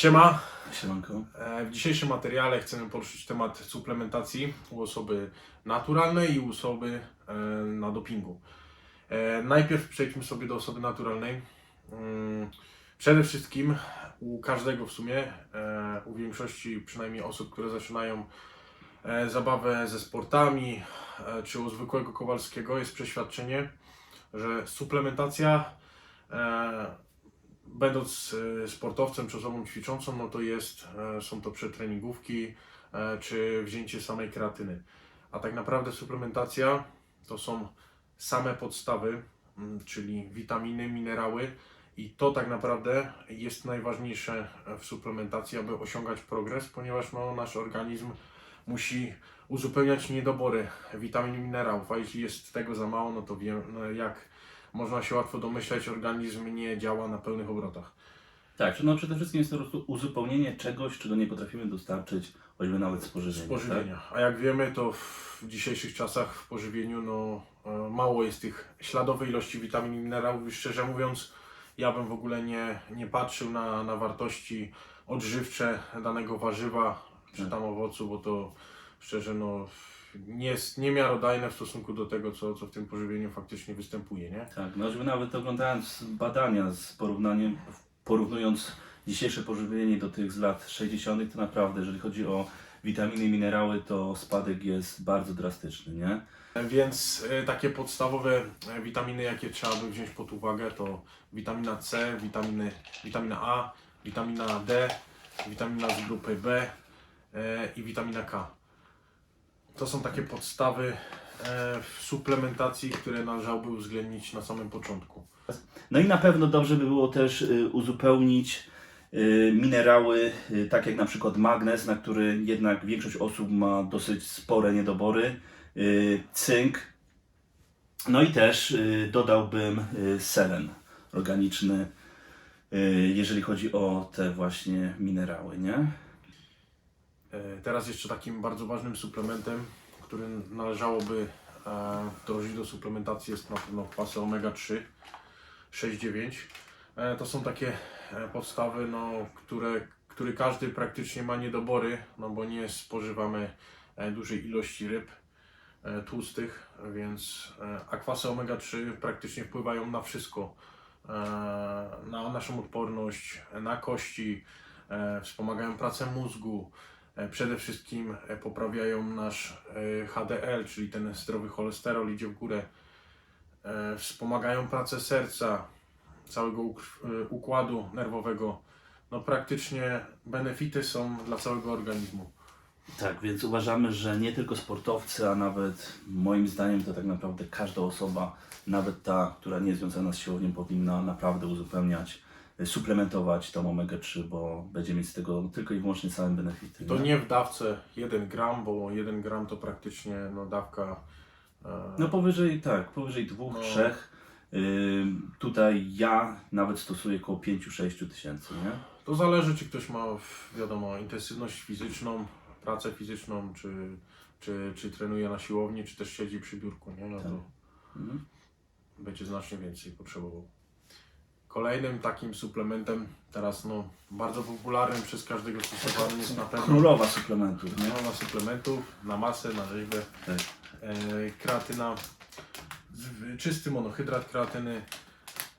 Siema. Siemanko. E, W dzisiejszym materiale chcemy poruszyć temat suplementacji u osoby naturalnej i u osoby e, na dopingu. E, Najpierw przejdźmy sobie do osoby naturalnej. Mm, Przede wszystkim u każdego w sumie, u większości przynajmniej osób, które zaczynają zabawę ze sportami, czy u zwykłego Kowalskiego jest przeświadczenie, że suplementacja będąc e, sportowcem czy osobą ćwiczącą, no to jest, e, są to przetreningówki e, czy wzięcie samej kreatyny. A tak naprawdę suplementacja to są same podstawy, mm, czyli witaminy, minerały i to tak naprawdę jest najważniejsze w suplementacji, aby osiągać progres, ponieważ no, nasz organizm musi uzupełniać niedobory witamin i minerałów, a jeśli jest tego za mało, no to wiem, no, jak można się łatwo domyśleć, organizm nie działa na pełnych obrotach. Tak, no przede wszystkim jest to po prostu uzupełnienie czegoś, czego nie potrafimy dostarczyć, choćby nawet z Z pożywienia. pożywienia. A jak wiemy, to w dzisiejszych czasach w pożywieniu no, e, mało jest tych śladowej ilości witamin i minerałów i szczerze mówiąc, ja bym w ogóle nie, nie patrzył na, na wartości odżywcze danego warzywa czy tam owocu, bo to szczerze no, jest niemiarodajne w stosunku do tego, co, co w tym pożywieniu faktycznie występuje, nie? Tak, no choćby nawet oglądając badania z porównaniem, porównując dzisiejsze pożywienie do tych z lat 60., to naprawdę, jeżeli chodzi o witaminy i minerały, to spadek jest bardzo drastyczny, nie? Więc e, takie podstawowe e, witaminy, jakie trzeba by wziąć pod uwagę, to witamina C, witaminy, witamina A, witamina D, witamina z grupy B e, i witamina K. To są takie podstawy e, w suplementacji, które należałoby uwzględnić na samym początku. No i na pewno dobrze by było też y, uzupełnić y, minerały, y, tak jak na przykład magnez, na który jednak większość osób ma dosyć spore niedobory, cynk, no i też dodałbym selen organiczny, jeżeli chodzi o te właśnie minerały, nie? E, Teraz jeszcze takim bardzo ważnym suplementem, który należałoby e, wdrożyć do suplementacji jest na pewno kwasy omega-3, 6-9. E, To są takie e, podstawy, no, które, który każdy praktycznie ma niedobory, no bo nie spożywamy dużej ilości ryb tłustych, więc a kwasy omega-3 praktycznie wpływają na wszystko. Na naszą odporność, na kości, wspomagają pracę mózgu, Przede wszystkim e, poprawiają nasz e, HDL, czyli ten zdrowy cholesterol idzie w górę. E, Wspomagają pracę serca, całego uk- e, układu nerwowego. No praktycznie benefity są dla całego organizmu. Tak, więc uważamy, że nie tylko sportowcy, a nawet moim zdaniem to tak naprawdę każda osoba, nawet ta, która nie jest związana z siłownią, powinna naprawdę uzupełniać, suplementować tą omega-3, bo będzie mieć z tego tylko i wyłącznie same benefity. To nie w dawce 1 gram, bo 1 gram to praktycznie no, dawka. e, No powyżej, tak, powyżej dwóch, No. trzech. Ym, tutaj ja nawet stosuję około 5-6 tysięcy, nie? To zależy, czy ktoś ma, wiadomo, intensywność fizyczną, pracę fizyczną, czy, czy, czy trenuje na siłowni, czy też siedzi przy biurku, nie? No to Tak. Mhm. będzie znacznie więcej potrzebował. Kolejnym takim suplementem, teraz no, bardzo popularnym przez każdego stosowanym jest na pewno Królowa suplementów, nie? na suplementów, na masę, na rzeźbę, Tak. e, kreatyna, z- czysty monohydrat kreatyny,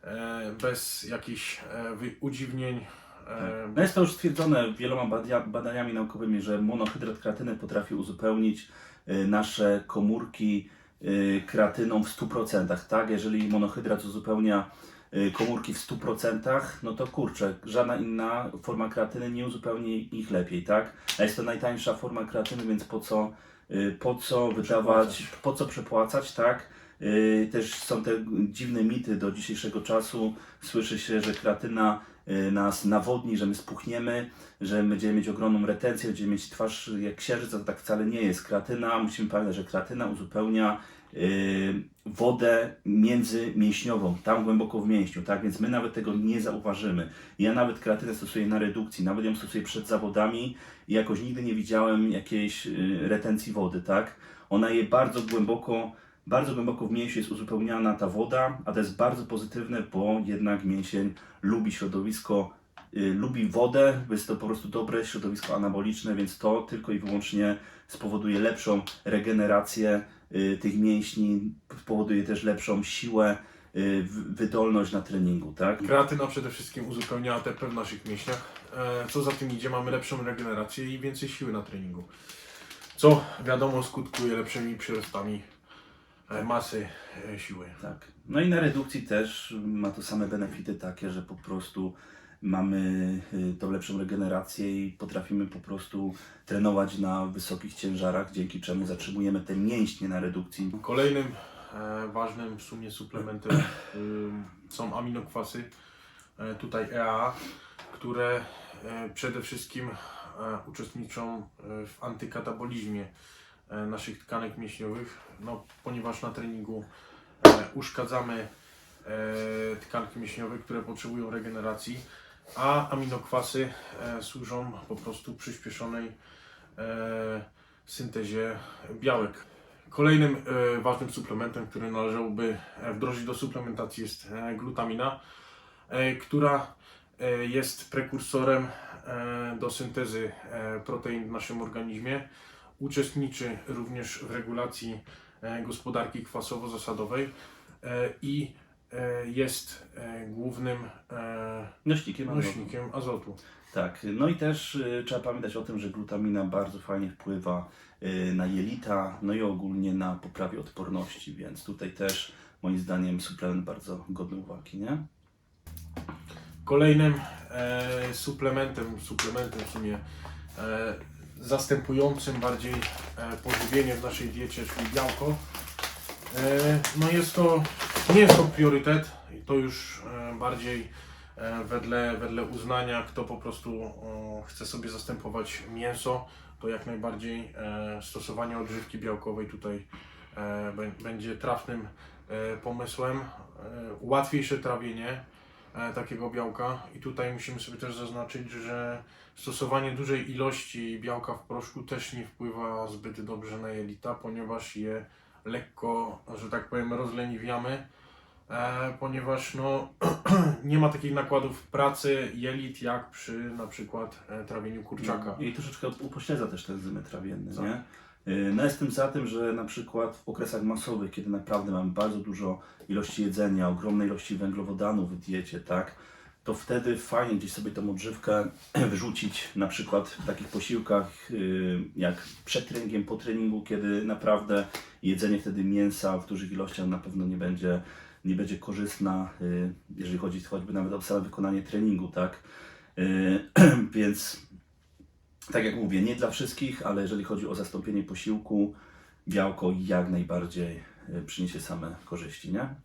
e, bez jakichś e, wy- udziwnień. E, No jest to już stwierdzone wieloma badia, badaniami naukowymi, że monohydrat kreatyny potrafi uzupełnić y, nasze komórki y, kreatyną w 100%, tak? Jeżeli monohydrat uzupełnia komórki w 100%, no to kurczę, żadna inna forma kreatyny nie uzupełni ich lepiej, tak? A jest to najtańsza forma kreatyny, więc po co, y, po co wydawać, po co przepłacać, tak? Y, Też są te dziwne mity do dzisiejszego czasu. Słyszy się, że kreatyna y, nas nawodni, że my spuchniemy, że będziemy mieć ogromną retencję, będziemy mieć twarz jak księżyc, a to tak wcale nie jest. Kreatyna, musimy pamiętać, że kreatyna uzupełnia y, wodę międzymięśniową, tam głęboko w mięśniu, tak? Więc my nawet tego nie zauważymy. Ja nawet kreatynę stosuję na redukcji, nawet ją stosuję przed zawodami i jakoś nigdy nie widziałem jakiejś y, retencji wody, tak? Ona je bardzo głęboko bardzo głęboko w mięsiu jest uzupełniana ta woda, a to jest bardzo pozytywne, bo jednak mięsień lubi środowisko y, lubi wodę, jest to po prostu dobre środowisko anaboliczne, więc to tylko i wyłącznie spowoduje lepszą regenerację y, tych mięśni, spowoduje też lepszą siłę, y, wydolność na treningu, tak? Kreatyna przede wszystkim uzupełnia ATP w naszych mięśniach. E, Co za tym idzie, mamy lepszą regenerację i więcej siły na treningu. Co wiadomo skutkuje lepszymi przyrostami e, masy e, siły. Tak. No i na redukcji też ma to same benefity takie, że po prostu mamy y, tą lepszą regenerację i potrafimy po prostu trenować na wysokich ciężarach, dzięki czemu zatrzymujemy te mięśnie na redukcji. Kolejnym e, ważnym w sumie suplementem ym, są aminokwasy, e, tutaj EAA, które e, przede wszystkim uczestniczą w antykatabolizmie naszych tkanek mięśniowych, no, ponieważ na treningu uszkadzamy tkanki mięśniowe, które potrzebują regeneracji, a aminokwasy e, służą po prostu przyspieszonej e, syntezie białek. Kolejnym e, ważnym suplementem, który należałoby wdrożyć do suplementacji jest glutamina, która jest prekursorem do syntezy protein w naszym organizmie. Uczestniczy również w regulacji gospodarki kwasowo-zasadowej i jest e, głównym e, Nośnikiem azotu. nośnikiem azotu. Tak, no i też trzeba pamiętać o tym, że glutamina bardzo fajnie wpływa na jelita, no i ogólnie na poprawie odporności, więc tutaj też moim zdaniem suplement bardzo godny uwagi, nie? Kolejnym e, suplementem, suplementem w sumie e, zastępującym bardziej e, pożywienie w naszej diecie, czyli białko. E, no jest to, nie jest to priorytet, to już e, bardziej e, wedle, wedle uznania, kto po prostu chce sobie zastępować mięso, to jak najbardziej e, stosowanie odżywki białkowej tutaj bę- będzie trafnym pomysłem. Łatwiejsze trawienie, takiego białka. I tutaj musimy sobie też zaznaczyć, że stosowanie dużej ilości białka w proszku też nie wpływa zbyt dobrze na jelita, ponieważ je lekko, że tak powiem, rozleniwiamy. E, ponieważ no, nie ma takich nakładów pracy jelit jak przy na przykład e, trawieniu kurczaka. I troszeczkę upośledza też te enzymy trawienne, Tak. nie? Y, No jestem za tym, że na przykład w okresach masowych, kiedy naprawdę mamy bardzo dużo ilości jedzenia, ogromne ilości węglowodanów w diecie, tak? To wtedy fajnie gdzieś sobie tą odżywkę wyrzucić, na przykład w takich posiłkach y, jak przed treningiem, po treningu, kiedy naprawdę jedzenie wtedy mięsa w dużych ilościach na pewno nie będzie, nie będzie korzystna, y, jeżeli chodzi choćby nawet o same wykonanie treningu, tak? Y, Więc tak jak mówię, nie dla wszystkich, ale jeżeli chodzi o zastąpienie posiłku, białko jak najbardziej przyniesie same korzyści, nie?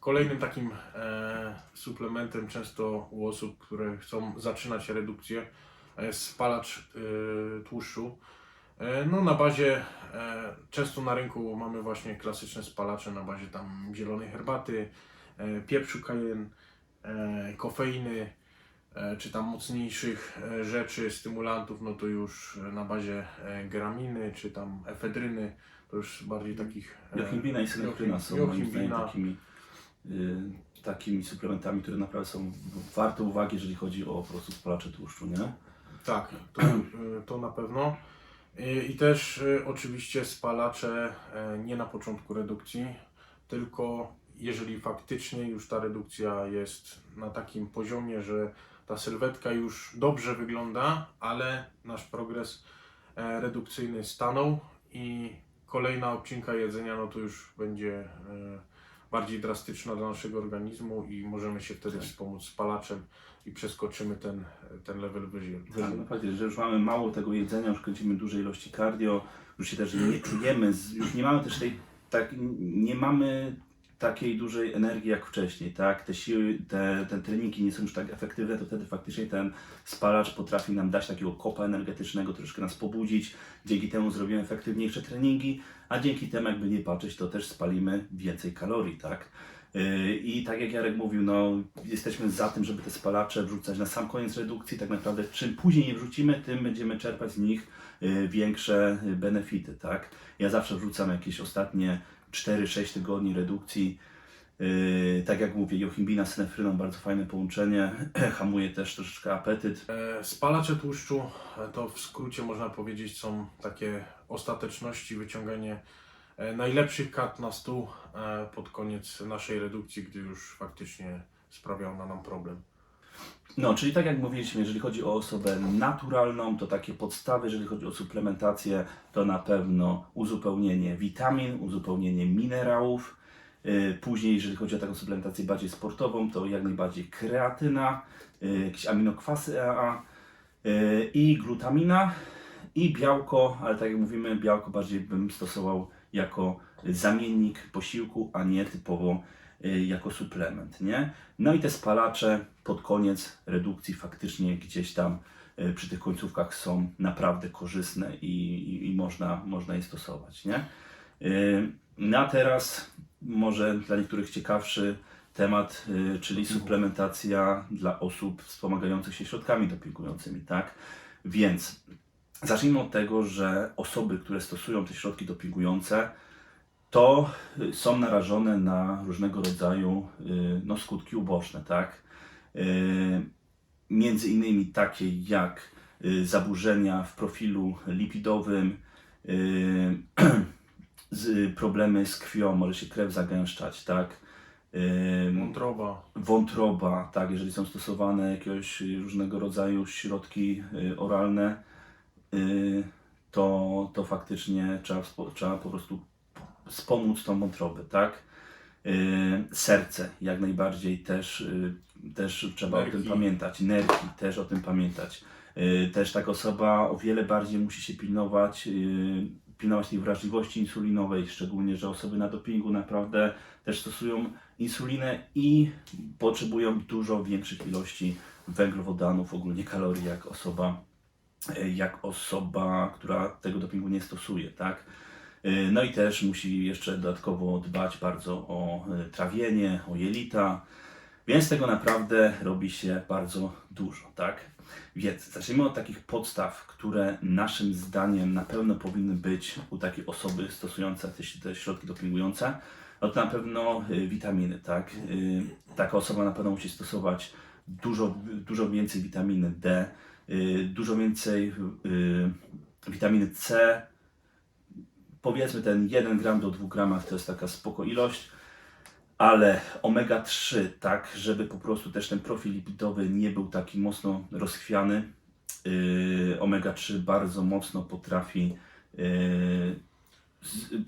Kolejnym takim e, suplementem często u osób, które chcą zaczynać redukcję e, jest spalacz e, tłuszczu. E, no na bazie, e, często na rynku mamy właśnie klasyczne spalacze na bazie tam zielonej herbaty, e, pieprzu cayenne, e, kofeiny, e, czy tam mocniejszych e, rzeczy, stymulantów, no to już na bazie e, geraminy, czy tam efedryny, to już bardziej takich... Jochimbina i synekryna jochim- są jochimbina. takimi, takimi suplementami, które naprawdę są warte uwagi, jeżeli chodzi o po prostu spalacze tłuszczu, nie? Tak, to, y, to na pewno. Y, I też y, oczywiście spalacze e, nie na początku redukcji, tylko jeżeli faktycznie już ta redukcja jest na takim poziomie, że ta sylwetka już dobrze wygląda, ale nasz progres e, redukcyjny stanął i kolejna odcinka jedzenia, no to już będzie e, bardziej drastyczna dla naszego organizmu i możemy się wtedy Tak. wspomóc spalaczem i przeskoczymy ten, ten level wyżej. Tak, naprawdę, że już mamy mało tego jedzenia, już kręcimy duże ilości cardio, już się też nie czujemy, już nie mamy też tej, tak, nie mamy takiej dużej energii jak wcześniej, tak? Te siły, te, te treningi nie są już tak efektywne, to wtedy faktycznie ten spalacz potrafi nam dać takiego kopa energetycznego, troszkę nas pobudzić, dzięki temu zrobimy efektywniejsze treningi, a dzięki temu jakby nie patrzeć, to też spalimy więcej kalorii, tak? Yy, I tak jak Jarek mówił, no, jesteśmy za tym, żeby te spalacze wrzucać na sam koniec redukcji. Tak naprawdę, czym później je wrzucimy, tym będziemy czerpać z nich yy, większe yy, benefity. Tak? Ja zawsze wrzucam jakieś ostatnie 4-6 tygodni redukcji. Yy, tak jak mówię, jochimbina z synefryną, bardzo fajne połączenie, hamuje też troszeczkę apetyt. E, Spalacze tłuszczu e, to w skrócie można powiedzieć są takie ostateczności, wyciąganie e, najlepszych kat na stół pod koniec naszej redukcji, gdy już faktycznie sprawiał na nam problem. No, czyli tak jak mówiliśmy, jeżeli chodzi o osobę naturalną, to takie podstawy, jeżeli chodzi o suplementację, to na pewno uzupełnienie witamin, uzupełnienie minerałów. Yy, Później, jeżeli chodzi o taką suplementację bardziej sportową, to jak najbardziej kreatyna, yy, jakieś aminokwasy EAA yy, i glutamina i białko, ale tak jak mówimy, białko bardziej bym stosował jako zamiennik posiłku, a nie typowo jako suplement, nie? No i te spalacze pod koniec redukcji faktycznie gdzieś tam przy tych końcówkach są naprawdę korzystne i, i, i można, można je stosować, nie? Y, No a teraz może dla niektórych ciekawszy temat, y, czyli suplementacja dla osób wspomagających się środkami dopingującymi, tak? Więc zacznijmy od tego, że osoby, które stosują te środki dopingujące, to y, są narażone na różnego rodzaju y, no, skutki uboczne, tak? Między innymi takie jak zaburzenia w profilu lipidowym, z, problemy z krwią, może się krew zagęszczać, tak? Wątroba, wątroba, tak, jeżeli są stosowane jakieś różnego rodzaju środki y, oralne, y, to, to faktycznie trzeba, trzeba po prostu wspomóc tą wątrobę, tak? Y, Serce, jak najbardziej też, y, też trzeba o tym Nerki. pamiętać, nerki też o tym pamiętać. Też taka osoba o wiele bardziej musi się pilnować, pilnować tej wrażliwości insulinowej, szczególnie, że osoby na dopingu naprawdę też stosują insulinę i potrzebują dużo większych ilości węglowodanów, ogólnie kalorii, jak osoba, e, jak osoba, która tego dopingu nie stosuje, tak? E, No i też musi jeszcze dodatkowo dbać bardzo o e, trawienie, o jelita, więc tego naprawdę robi się bardzo dużo, tak? Więc zacznijmy od takich podstaw, które naszym zdaniem na pewno powinny być u takiej osoby stosującej te, środki dopingujące. No to na pewno y, witaminy, tak? Y, taka osoba na pewno musi stosować dużo, dużo więcej witaminy D, y, dużo więcej witaminy C. Powiedzmy ten 1 gram do 2 gramach to jest taka spoko ilość, ale omega-3, tak, żeby po prostu też ten profil lipidowy nie był taki mocno rozchwiany. Yy, omega-3 bardzo mocno potrafi yy,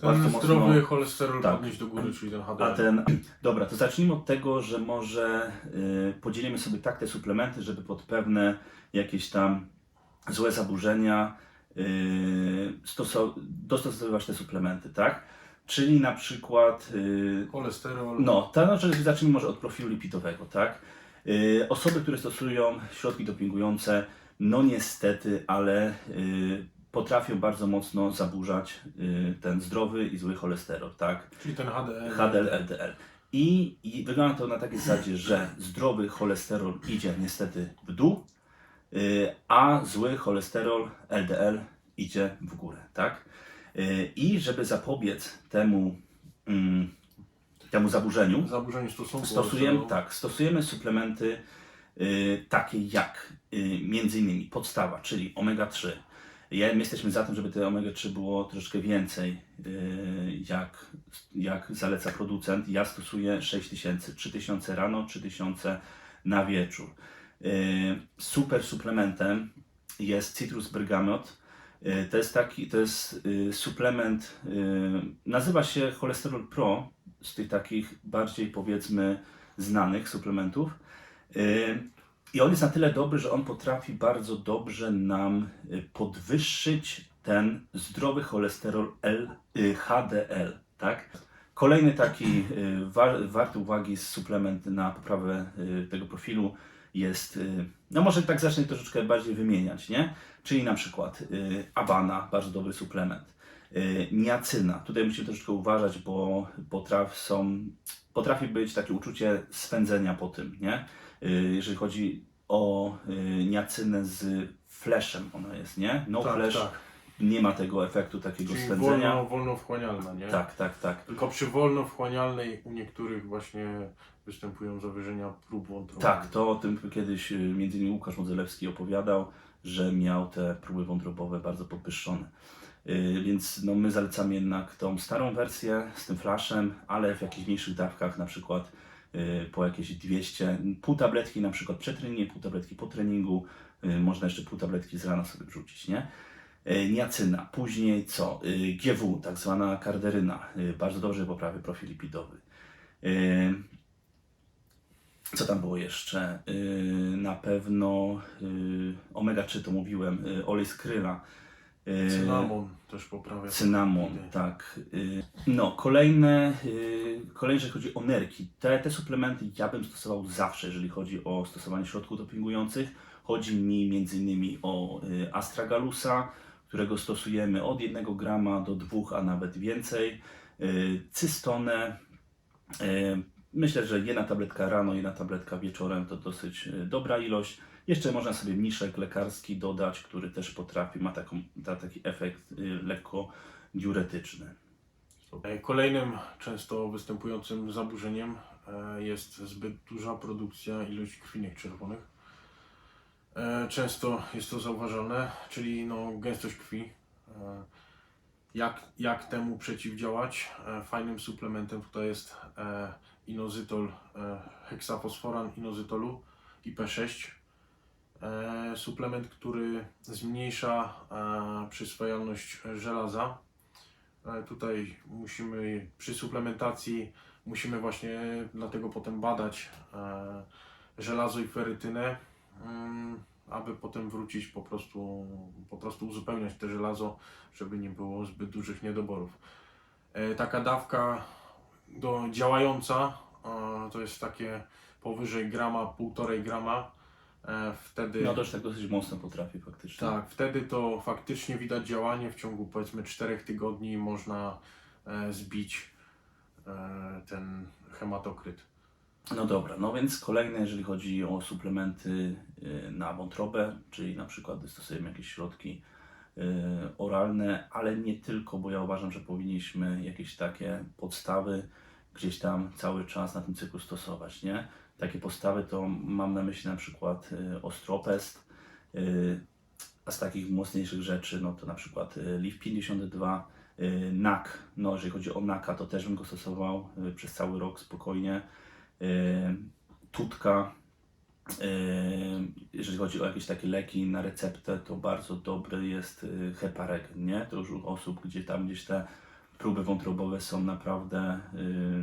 ten mocno- zdrowy cholesterol tak. podnieść do góry, czyli ten HDL. a ten, dobra, to zacznijmy od tego, że może y, podzielimy sobie tak te suplementy, żeby pod pewne jakieś tam złe zaburzenia y, stoso- dostosowywać te suplementy, tak? Czyli na przykład y, Cholesterol, no, to znaczy zacznijmy może od profilu lipidowego, tak? Y, osoby, które stosują środki dopingujące, no niestety, ale y, potrafią bardzo mocno zaburzać y, ten zdrowy i zły cholesterol, tak? czyli ten HDL. HDL, LDL. I, I wygląda to na takiej zasadzie, że zdrowy cholesterol idzie niestety w dół, y, a zły cholesterol LDL idzie w górę, tak? Y, I żeby zapobiec temu, mm, temu zaburzeniu, Zaburzenie stosunku. stosujemy, cholesterolu. tak, stosujemy suplementy y, takie jak y, między innymi podstawa, czyli omega-3. Ja, my jesteśmy za tym, żeby te omega-3 było troszeczkę więcej, jak, jak zaleca producent. Ja stosuję 6000, 3000 rano, 3000 na wieczór. Super suplementem jest Citrus Bergamot. Y, To jest taki, to jest y, suplement, y, nazywa się Cholesterol Pro, z tych takich bardziej powiedzmy znanych suplementów. Y, I on jest na tyle dobry, że on potrafi bardzo dobrze nam podwyższyć ten zdrowy cholesterol L, HDL, tak? Kolejny taki wa, warty uwagi suplement na poprawę tego profilu jest, y, no może tak zacznę troszeczkę bardziej wymieniać, nie? Czyli na przykład y, Abana, bardzo dobry suplement. Y, Niacyna, tutaj musimy troszeczkę uważać, bo potraf, są, potrafi być takie uczucie swędzenia po tym, nie? Y, Jeżeli chodzi o y, niacynę z fleszem, ona jest, nie? No tak, flash, tak. Nie ma tego efektu takiego Czyli wolno, wolno wchłanialna, nie? Tak, tak, tak. Tylko przy wolno wchłanialnej u niektórych właśnie występują zawyżenia prób wątrobowych. Tak, to o tym kiedyś y, między innymi Łukasz Modzelewski opowiadał, że miał te próby wątrobowe bardzo podwyższone. Y, Więc no, my zalecamy jednak tą starą wersję z tym flashem, ale w jakichś mniejszych dawkach, na przykład y, po jakieś 200, pół tabletki na przykład przed treningiem, pół tabletki po treningu, można jeszcze pół tabletki z rana sobie wrzucić, nie? Y, Niacyna, później co? Y, GW, tak zwana karderyna, y, bardzo dobrze poprawia profil lipidowy. Co tam było jeszcze? Na pewno yy, omega-3 to mówiłem, olej z kryla. Cynamon też poprawia. Cynamon, tak. No, kolejne, kolejne, jeżeli chodzi o nerki. Te, te suplementy ja bym stosował zawsze, jeżeli chodzi o stosowanie środków dopingujących. Chodzi mi między innymi o astragalusa, którego stosujemy od 1 grama do 2, a nawet więcej. Yy, cystonę. Yy, Myślę, że jedna tabletka rano, jedna tabletka wieczorem to dosyć yy, dobra ilość. Jeszcze można sobie mniszek lekarski dodać, który też potrafi, ma taką, ta, taki efekt lekko diuretyczny. E, Kolejnym często występującym zaburzeniem e, jest zbyt duża produkcja ilości krwinek czerwonych. E, Często jest to zauważalne, czyli no, gęstość krwi. E, Jak, jak temu przeciwdziałać? E, Fajnym suplementem tutaj jest inozytol, heksafosforan inozytolu IP6. E, Suplement, który zmniejsza przyswajalność żelaza. Tutaj musimy przy suplementacji musimy właśnie dlatego potem badać żelazo i ferytynę, aby potem wrócić po prostu, po prostu uzupełniać te żelazo, żeby nie było zbyt dużych niedoborów. E, Taka dawka do, działająca e, to jest takie powyżej grama, półtorej grama. E, Wtedy No już tak dosyć mocno potrafi faktycznie. tak, wtedy to faktycznie widać działanie. W ciągu powiedzmy 4 tygodni można zbić ten hematokryt. No dobra, no więc kolejne, jeżeli chodzi o suplementy y, na wątrobę, czyli na przykład stosujemy jakieś środki y, oralne, ale nie tylko, bo ja uważam, że powinniśmy jakieś takie podstawy gdzieś tam cały czas na tym cyklu stosować, nie? Takie podstawy to mam na myśli na przykład y, ostropest, a z takich mocniejszych rzeczy, no to na przykład LIF 52, y, NAK, no jeżeli chodzi o NAKa, to też bym go stosował przez cały rok spokojnie. Y, Tutka, y, jeżeli chodzi o jakieś takie leki na receptę, to bardzo dobry jest y, heparegen, nie? To już u osób, gdzie tam gdzieś te próby wątrobowe są naprawdę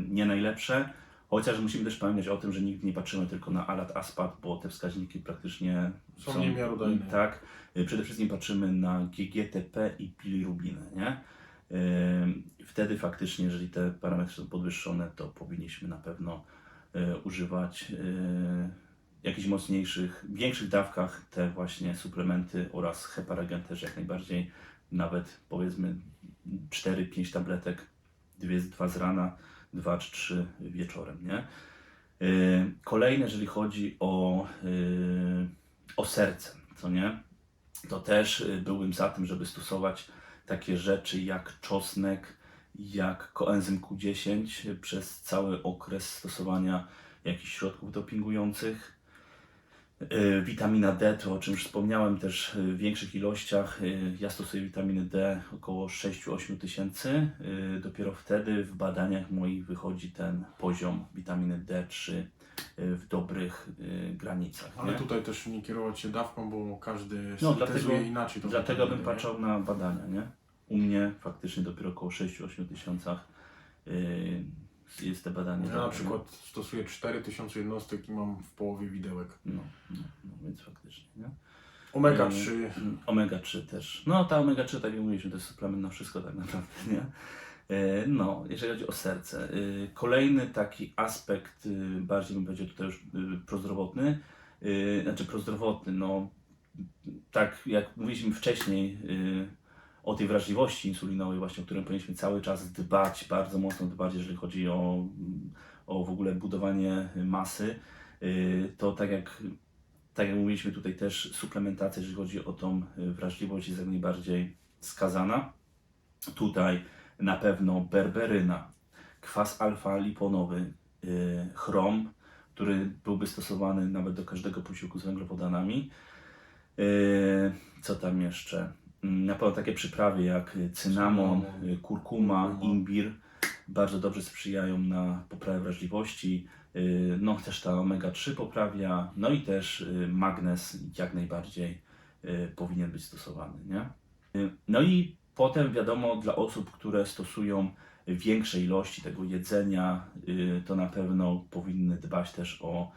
nie najlepsze. Chociaż musimy też pamiętać o tym, że nigdy nie patrzymy tylko na alat aspat, bo te wskaźniki praktycznie Są niemiarodajne. Tak. Przede wszystkim patrzymy na GGTP i bilirubinę, nie? Wtedy faktycznie, jeżeli te parametry są podwyższone, to powinniśmy na pewno używać y, jakichś mocniejszych, większych dawkach te właśnie suplementy oraz heparegen też jak najbardziej, nawet powiedzmy 4-5 tabletek, dwie, dwa z rana, dwa czy trzy wieczorem, nie? Y, Kolejne, jeżeli chodzi o, o serce, co nie? To też byłbym za tym, żeby stosować takie rzeczy jak czosnek, jak koenzym Q10 przez cały okres stosowania jakichś środków dopingujących. Y, Witamina D, to o czym już wspomniałem, też w większych ilościach. Y, Ja stosuję witaminy D około 6-8 tysięcy. Y, Dopiero wtedy w badaniach moich wychodzi ten poziom witaminy D3 y, w dobrych granicach. Ale nie? tutaj też nie kierować się dawką, bo każdy No, dlatego- inaczej. Dlatego bym patrzył na badania, nie? U mnie faktycznie dopiero około 6-8 tysiącach y, jest te badanie. Ja na przykład stosuję 4000 jednostek i mam w połowie widełek. No, no, no więc faktycznie, nie? Omega Mm, 3 mm, Omega 3 też. No ta omega 3, tak jak mówiliśmy, to jest suplement na wszystko tak naprawdę, nie? E, No, jeżeli chodzi o serce. Kolejny taki aspekt, y, bardziej bym powiedział tutaj już y, prozdrowotny, y, znaczy prozdrowotny, no tak jak mówiliśmy wcześniej y, o tej wrażliwości insulinowej właśnie, o którą powinniśmy cały czas dbać, bardzo mocno dbać, jeżeli chodzi o, o w ogóle budowanie masy, y, to tak jak tak jak mówiliśmy tutaj też suplementacja, jeżeli chodzi o tą y, wrażliwość jest jak najbardziej skazana. Tutaj na pewno berberyna, kwas alfa-liponowy, yy, chrom, który byłby stosowany nawet do każdego posiłku z węglowodanami. Yy, co tam jeszcze? Mm, Na pewno takie przyprawy jak cynamon, kurkuma, imbir bardzo dobrze sprzyjają na poprawę wrażliwości. Yy, No też ta omega-3 poprawia, no i też yy, magnez jak najbardziej yy, powinien być stosowany, nie? No i potem wiadomo dla osób, które stosują większe ilości tego jedzenia, to na pewno powinny dbać też o,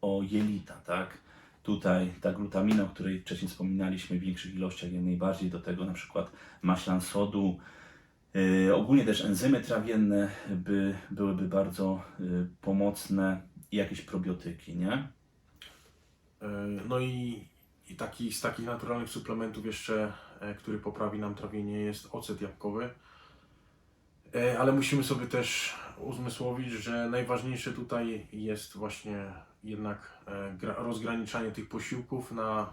o jelita, tak? Tutaj ta glutamina, o której wcześniej wspominaliśmy w większych ilościach, jak najbardziej do tego na przykład maślan sodu, yy, ogólnie też enzymy trawienne by, byłyby bardzo yy, pomocne i jakieś probiotyki, nie? E, No i, i taki, z takich naturalnych suplementów jeszcze, e, który poprawi nam trawienie jest ocet jabłkowy. E, Ale musimy sobie też uzmysłowić, że najważniejsze tutaj jest właśnie jednak e, gra- rozgraniczanie tych posiłków na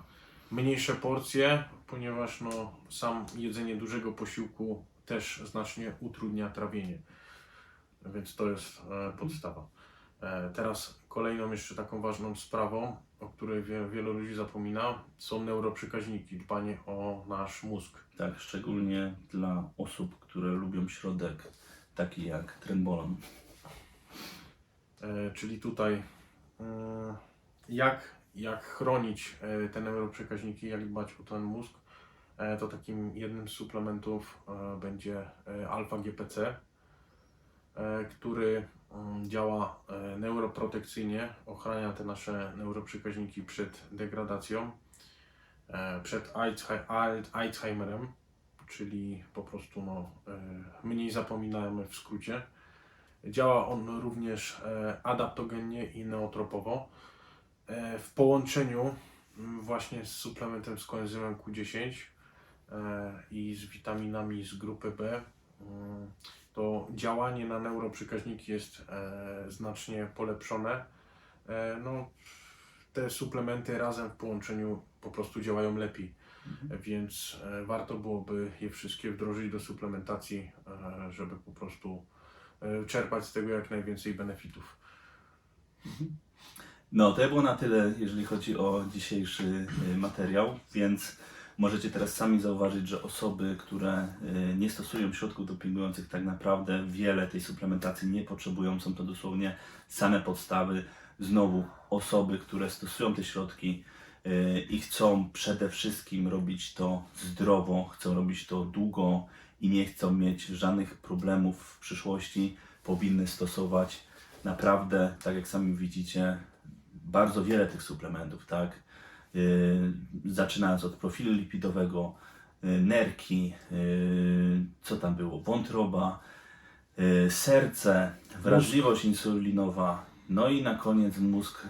mniejsze porcje, ponieważ no, sam jedzenie dużego posiłku też znacznie utrudnia trawienie. Więc to jest e, podstawa. Teraz kolejną jeszcze taką ważną sprawą, o której wie, wielu ludzi zapomina, są neuroprzekaźniki, dbanie o nasz mózg. Tak, szczególnie dla osób, które lubią środek, taki jak trenbolon. E, Czyli tutaj mm, jak, jak chronić e, te neuroprzekaźniki, jak dbać o ten mózg, e, to takim jednym z suplementów e, będzie e, alfa-GPC, e, który mm, działa e, neuroprotekcyjnie, ochrania te nasze neuroprzekaźniki przed degradacją, e, przed Alzhei- Al- Alzheimerem, czyli po prostu no, e, mniej zapominamy w skrócie. Działa on również e, adaptogennie i neotropowo. E, W połączeniu właśnie z suplementem z koenzymem Q10 e, i z witaminami z grupy B, mm, to działanie na neuroprzekaźniki jest e, znacznie polepszone. E, No, te suplementy razem w połączeniu po prostu działają lepiej, więc e, warto byłoby je wszystkie wdrożyć do suplementacji, żeby po prostu czerpać z tego jak najwięcej benefitów. No, to było na tyle, jeżeli chodzi o dzisiejszy materiał, więc możecie teraz sami zauważyć, że osoby, które y, nie stosują środków dopingujących, tak naprawdę wiele tej suplementacji nie potrzebują. Są to dosłownie same podstawy. Znowu, osoby, które stosują te środki y, i chcą przede wszystkim robić to zdrowo, chcą robić to długo i nie chcą mieć żadnych problemów w przyszłości, powinny stosować naprawdę, tak jak sami widzicie, bardzo wiele tych suplementów, tak? Yy, zaczynając od profilu lipidowego, yy, nerki, yy, co tam było, wątroba, serce, wrażliwość insulinowa, no i na koniec mózg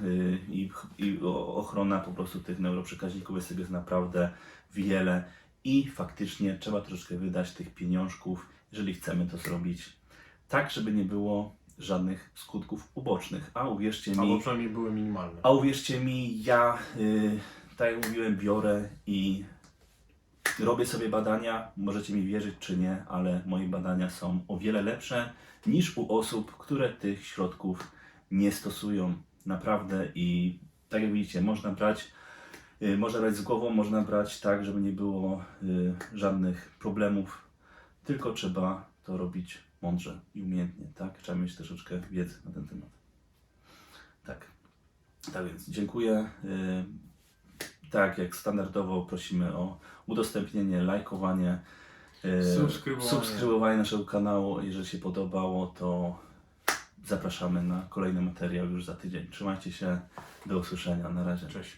i, i ochrona po prostu tych neuroprzekaźników jest jest naprawdę wiele i faktycznie trzeba troszkę wydać tych pieniążków, jeżeli chcemy to zrobić tak, żeby nie było żadnych skutków ubocznych. A uwierzcie mi, Albo przynajmniej były minimalne. a uwierzcie mi, ja, y, tak jak mówiłem, biorę i robię sobie badania. Możecie mi wierzyć czy nie, ale moje badania są o wiele lepsze niż u osób, które tych środków nie stosują. Naprawdę i tak jak widzicie, można brać, y, można brać z głową, można brać tak, żeby nie było y, żadnych problemów, tylko trzeba to robić mądrze i umiejętnie, tak? Trzeba mieć troszeczkę wiedzy na ten temat. Tak. Tak więc dziękuję. Y, Tak jak standardowo prosimy o udostępnienie, lajkowanie, y, Subskrybowanie. subskrybowanie naszego kanału. Jeżeli się podobało, to zapraszamy na kolejny materiał już za tydzień. Trzymajcie się. Do usłyszenia. Na razie. Cześć.